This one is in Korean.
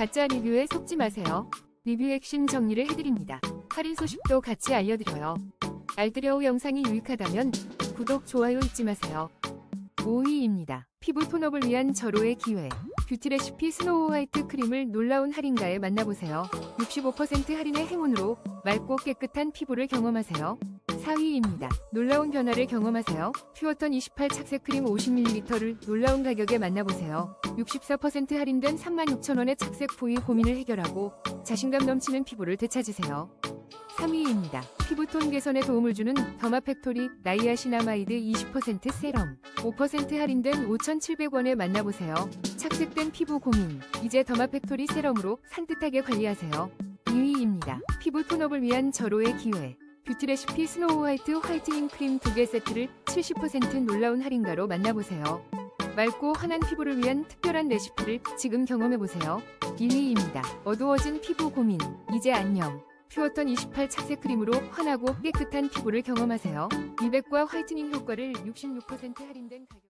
가짜 리뷰에 속지 마세요. 리뷰 핵심 정리를 해드립니다. 할인 소식도 같이 알려드려요. 알뜰여우 영상이 유익하다면 구독, 좋아요 잊지 마세요. 5위입니다. 피부 톤업을 위한 절호의 기회. 뷰티 레시피 스노우 화이트 크림을 놀라운 할인가에 만나보세요. 65% 할인의 행운으로 맑고 깨끗한 피부를 경험하세요. 4위입니다. 놀라운 변화를 경험하세요. 퓨어턴 28 착색 크림 50ml를 놀라운 가격에 만나보세요. 64% 할인된 36,000원의 착색 부위 고민을 해결하고 자신감 넘치는 피부를 되찾으세요. 3위입니다. 피부톤 개선에 도움을 주는 더마 팩토리 나이아시나마이드 20% 세럼 5% 할인된 5,700원에 만나보세요. 착색된 피부 고민 이제 더마 팩토리 세럼으로 산뜻하게 관리하세요. 2위입니다. 피부 톤업을 위한 절호의 기회 뷰티 레시피 스노우 화이트 화이트닝 크림 2개 세트를 70% 놀라운 할인가로 만나보세요. 맑고 환한 피부를 위한 특별한 레시피를 지금 경험해보세요. 1위입니다. 어두워진 피부 고민 이제 안녕 퓨어턴 28 착색 크림으로 환하고 깨끗한 피부를 경험하세요. 미백과 화이트닝 효과를 66% 할인된 가격